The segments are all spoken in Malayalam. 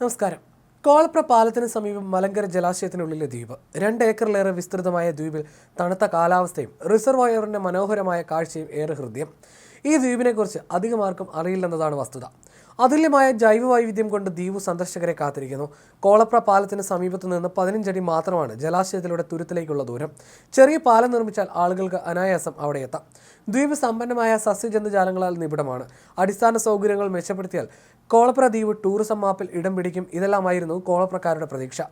നമസ്കാരം. കോളപ്ര പാലത്തിന് സമീപം മലങ്കര ജലാശയത്തിനുള്ളിലെ ദ്വീപ്. രണ്ട് ഏക്കറിലേറെ വിസ്തൃതമായ ദ്വീപിൽ തണുത്ത കാലാവസ്ഥയും റിസർവോയറിന്റെ മനോഹരമായ കാഴ്ചയും ഏറെ ഹൃദയം. ഈ ദ്വീപിനെക്കുറിച്ച് അധികം ആർക്കും അറിയില്ലെന്നതാണ് വസ്തുത. അതുല്യമായ ജൈവ വൈവിധ്യം കൊണ്ട് ദ്വീപ് സന്ദർശകരെ കാത്തിരിക്കുന്നു. കോളപ്ര പാലത്തിന് സമീപത്ത് നിന്ന് പതിനഞ്ചടി മാത്രമാണ് ജലാശയത്തിലൂടെ തുരുത്തിലേക്കുള്ള ദൂരം. ചെറിയ പാലം നിർമ്മിച്ചാൽ ആളുകൾക്ക് അനായാസം അവിടെ എത്താം. ദ്വീപ് സമ്പന്നമായ സസ്യജന്തുജാലങ്ങളാൽ നിബിഡമാണ്. അടിസ്ഥാന സൗകര്യങ്ങൾ മെച്ചപ്പെടുത്തിയാൽ കോളപ്ര ദ്വീപ് ടൂറിസം മാപ്പിൽ ഇടം പിടിക്കും. ഇതെല്ലാമായിരുന്നു കോളപ്രക്കാരുടെ പ്രതീക്ഷ.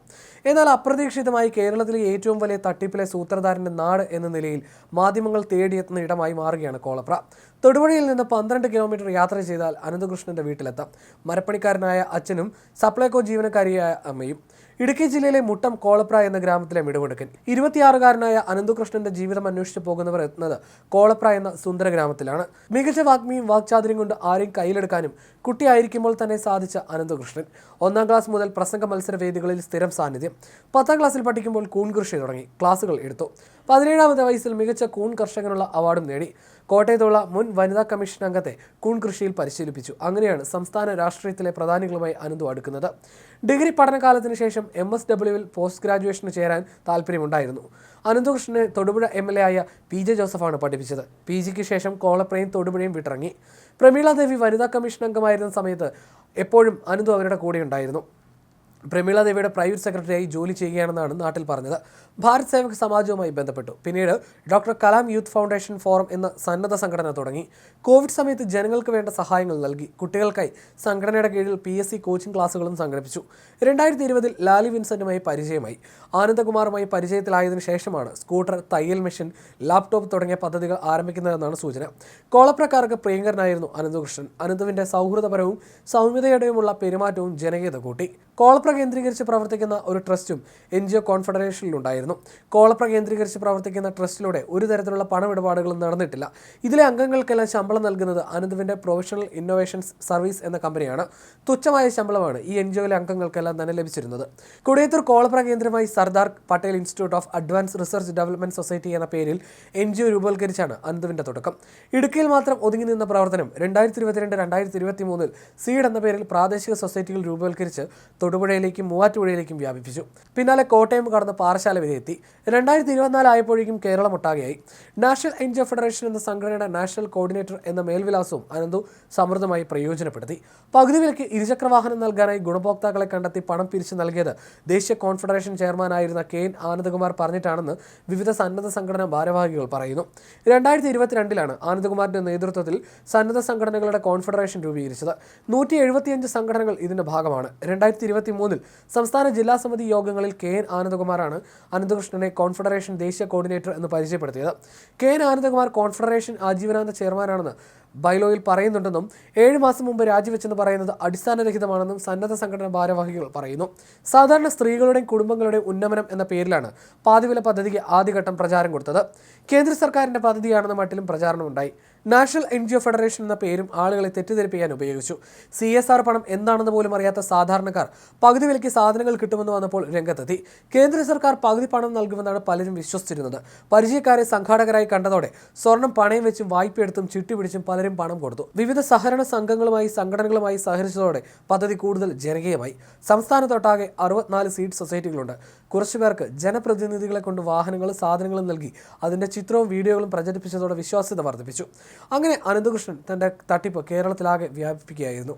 എന്നാൽ അപ്രതീക്ഷിതമായി കേരളത്തിലെ ഏറ്റവും വലിയ തട്ടിപ്പിലെ സൂത്രധാരന്റെ നാട് എന്ന നിലയിൽ മാധ്യമങ്ങൾ തേടിയെത്തുന്ന ഇടമായി മാറുകയാണ് കോളപ്ര. തൊടുപുഴയിൽ നിന്ന് പന്ത്രണ്ട് കിലോമീറ്റർ യാത്ര ചെയ്താൽ അനന്തകൃഷ്ണന്റെ വീട്ടിലെത്താം. മരപ്പണിക്കാരനായ അച്ഛനും സപ്ലൈകോ ജീവനക്കാരിയായ അമ്മയും. ഇടുക്കി ജില്ലയിലെ മുട്ടം കോളപ്ര എന്ന ഗ്രാമത്തിലെ മിടുമിടുക്കൻ. ഇരുപത്തിയാറുകാരനായ അനന്തുകൃഷ്ണന്റെ ജീവിതം അന്വേഷിച്ച് പോകുന്നവർ എത്തുന്നത് കോളപ്ര എന്ന സുന്ദര ഗ്രാമത്തിലാണ്. മികച്ച വാഗ്മിയും വാക്ചാതുര്യം കൊണ്ട് ആരെയും കയ്യിലെടുക്കാനും കുട്ടിയായിരിക്കുമ്പോൾ തന്നെ സാധിച്ച അനന്തകൃഷ്ണൻ. ഒന്നാം ക്ലാസ് മുതൽ പ്രസംഗ മത്സര വേദികളിൽ സ്ഥിരം സാന്നിധ്യം. പത്താം ക്ലാസ്സിൽ പഠിക്കുമ്പോൾ കൂൺ കൃഷി തുടങ്ങി. ക്ലാസുകൾ എടുത്തു. പതിനേഴാമത്തെ വയസ്സിൽ മികച്ച കൂൺ കർഷകനുള്ള അവാർഡും നേടി. കോട്ടയത്തുള്ള മുൻ വനിതാ കമ്മീഷൻ അംഗത്തെ കൂൺ കൃഷിയിൽ പരിശീലിപ്പിച്ചു. അങ്ങനെയാണ് സംസ്ഥാന രാഷ്ട്രീയത്തിലെ പ്രധാനികളുമായി അനന്തു അടുക്കുന്നത്. ഡിഗ്രി പഠനകാലത്തിന് ശേഷം എം എസ് ഡബ്ല്യുവിൽ പോസ്റ്റ് ഗ്രാജുവേഷന് ചേരാൻ താല്പര്യമുണ്ടായിരുന്നു. അനന്തകൃഷ്ണനെ തൊടുപുഴ എം എൽ എ ആയ പി ജെ ജോസഫാണ് പഠിപ്പിച്ചത്. പി ജിക്ക് ശേഷം കോളപ്രയും തൊടുപുഴയും വിട്ടിറങ്ങി. പ്രമീള ദേവി വനിതാ കമ്മീഷൻ അംഗമായിരുന്ന സമയത്ത് എപ്പോഴും അനന്തു അവരുടെ കൂടെ ഉണ്ടായിരുന്നു പ്രമീള ദേവിയുടെ പ്രൈവറ്റ് സെക്രട്ടറിയായി ജോലി ചെയ്യുകയാണെന്നാണ് നാട്ടിൽ പറഞ്ഞത്. ഭാരത് സേവക് സമാജവുമായി ബന്ധപ്പെട്ടു. പിന്നീട് doctor Kalam youth foundation forum എന്ന സന്നദ്ധ സംഘടന തുടങ്ങി. കോവിഡ് സമയത്ത് ജനങ്ങൾക്ക് വേണ്ട സഹായങ്ങൾ നൽകി. കുട്ടികൾക്കായി സംഘടനയുടെ കീഴിൽ പി എസ് സി കോച്ചിംഗ് ക്ലാസുകളും സംഘടിപ്പിച്ചു. രണ്ടായിരത്തി ഇരുപതിൽ ലാലി വിൻസെന്റുമായി പരിചയമായി. ആനന്ദകുമാറുമായി പരിചയത്തിലായതിനു ശേഷമാണ് സ്കൂട്ടർ തയ്യൽ മെഷീൻ ലാപ്ടോപ്പ് തുടങ്ങിയ പദ്ധതികൾ ആരംഭിക്കുന്നതെന്നാണ് സൂചന. കോളപ്രക്കാർക്ക് പ്രിയങ്കരനായിരുന്നു അനന്തകൃഷ്ണൻ. അനന്തുവിന്റെ സൗഹൃദപരവും സൗമ്യതയുടെയുമുള്ള പെരുമാറ്റവും ജനകീയത കൂട്ടി. കോളപ്ര കേന്ദ്രീകരിച്ച് പ്രവർത്തിക്കുന്ന ഒരു ട്രസ്റ്റും എൻ ജി ഒ കോൺഫെഡറേഷനിലുണ്ടായിരുന്നു. കോളപ്ര കേന്ദ്രീകരിച്ച് പ്രവർത്തിക്കുന്ന ട്രസ്റ്റിലൂടെ ഒരു തരത്തിലുള്ള പണമിടപാടുകളും നടന്നിട്ടില്ല. ഇതിലെ അംഗങ്ങൾക്കെല്ലാം ശമ്പളം നൽകുന്നത് അനന്തുവിന്റെ പ്രൊഫഷണൽ ഇന്നോവേഷൻസ് സർവീസ് എന്ന കമ്പനിയാണ്. തുച്ഛമായ ശമ്പളമാണ് ഈ എൻ ജി ഒയിലെ അംഗങ്ങൾക്കെല്ലാം തന്നെ ലഭിച്ചിരുന്നത്. കൊടിയത്തൂർ കോളപ്ര കേന്ദ്രമായി Sardar Patel institute of advance research development society എന്ന പേരിൽ എൻ ജി ഒ രൂപവൽക്കരിച്ചാണ് അനന്തുവിന്റെ തുടക്കം. ഇടുക്കിയിൽ മാത്രം ഒതുങ്ങി നിന്ന പ്രവർത്തനം രണ്ടായിരത്തി ഇരുപത്തിരണ്ട് രണ്ടായിരത്തി ഇരുപത്തി മൂന്നിൽ സീഡ് എന്ന പേരിൽ പ്രാദേശിക സൊസൈറ്റികൾ രൂപവൽക്കരിച്ച് തൊടുപുഴയിലേക്കും മൂവാറ്റുപുഴയിലേക്കും വ്യാപിപ്പിച്ചു. പിന്നാലെ കോട്ടയം കടന്ന് പാറശാല വരെ രണ്ടായിരത്തി ഇരുപത്തിനാല് ആയപ്പോഴേക്കും കേരളം ഒട്ടാകെയായി. നാഷണൽ ഒ ഫെഡറേഷൻ എന്ന സംഘടനയുടെ നാഷണൽ കോർഡിനേറ്റർ എന്ന മേൽവിലാസവും അനന്തു സമൃദ്ധമായി പ്രയോജനപ്പെടുത്തി. പകുതി വിലയ്ക്ക് ഇരുചക്ര വാഹനം നൽകാനായി ഗുണഭോക്താക്കളെ കണ്ടെത്തി പണം പിരിച്ചു നൽകിയത് ദേശീയ കോൺഫെഡറേഷൻ ചെയർമാനായിരുന്ന കെ എൻ ആനന്ദകുമാർ പറഞ്ഞിട്ടാണെന്ന് വിവിധ സന്നദ്ധ സംഘടനാ ഭാരവാഹികൾ പറയുന്നു. രണ്ടായിരത്തി ഇരുപത്തിരണ്ടിലാണ് ആനന്ദകുമാറിന്റെ നേതൃത്വത്തിൽ സന്നദ്ധ സംഘടനകളുടെ കോൺഫെഡറേഷൻ രൂപീകരിച്ചത്. നൂറ്റി എഴുപത്തിയഞ്ച് സംഘടനകൾ ഇതിന്റെ ഭാഗമാണ്. രണ്ടായിരത്തി ഇരുപത്തി മൂന്നിൽ സംസ്ഥാന ജില്ലാ സമിതി യോഗങ്ങളിൽ കെ എൻ ആനന്ദകുമാറാണ് അനന്തകൃഷ്ണനെ കോൺഫെഡറേഷൻ ദേശീയ കോർഡിനേറ്റർ എന്ന് പരിചയപ്പെടുത്തിയത്. കെ എൻ ആനന്ദകുമാർ കോൺഫെഡറേഷൻ ആജീവനാന്ത ചെയർമാനാണെന്ന് ബൈലോയിൽ പറയുന്നുണ്ടെന്നും ഏഴ് മാസം മുമ്പ് രാജിവെച്ചെന്ന് പറയുന്നത് അടിസ്ഥാനരഹിതമാണെന്നും സന്നദ്ധ സംഘടന ഭാരവാഹികൾ പറയുന്നു. സാധാരണ സ്ത്രീകളുടെയും കുടുംബങ്ങളുടെയും ഉന്നമനം എന്ന പേരിലാണ് പാതിവില പദ്ധതിക്ക് ആദ്യഘട്ടം പ്രചാരം കൊടുത്തത്. കേന്ദ്ര സർക്കാരിന്റെ പദ്ധതിയാണെന്ന മട്ടിലും പ്രചാരണമുണ്ടായി. National N G O federation എന്ന പേരും ആളുകളെ തെറ്റിദ്ധരിപ്പിക്കാൻ ഉപയോഗിച്ചു. സി എസ് ആർ പണം എന്താണെന്ന് പോലും അറിയാത്ത സാധാരണക്കാർ പകുതി വിലയ്ക്ക് സാധനങ്ങൾ കിട്ടുമെന്ന് വന്നപ്പോൾ രംഗത്തെത്തി. കേന്ദ്ര സർക്കാർ പകുതി പണം നൽകുമെന്നാണ് പലരും വിശ്വസിച്ചിരുന്നത്. പരിചയക്കാരെ സംഘാടകരായി കണ്ടതോടെ സ്വർണം പണയം വെച്ചും വായ്പയെടുത്തും ചിട്ടിപിടിച്ചും പലരും പണം കൊടുത്തു. വിവിധ സഹകരണ സംഘങ്ങളുമായി സംഘടനകളുമായി സഹകരിച്ചതോടെ പദ്ധതി കൂടുതൽ ജനകീയമായി. സംസ്ഥാനത്തൊട്ടാകെ അറുപത്തിനാല് സീറ്റ് സൊസൈറ്റികളുണ്ട്. കുറച്ചുപേർക്ക് ജനപ്രതിനിധികളെ കൊണ്ട് വാഹനങ്ങളും സാധനങ്ങളും നൽകി അതിന്റെ ചിത്രവും വീഡിയോകളും പ്രചരിപ്പിച്ചതോടെ വിശ്വാസ്യത വർദ്ധിപ്പിച്ചു. അങ്ങനെ അനന്തകൃഷ്ണൻ തന്റെ തട്ടിപ്പ് കേരളത്തിലാകെ വ്യാപിപ്പിക്കുകയായിരുന്നു.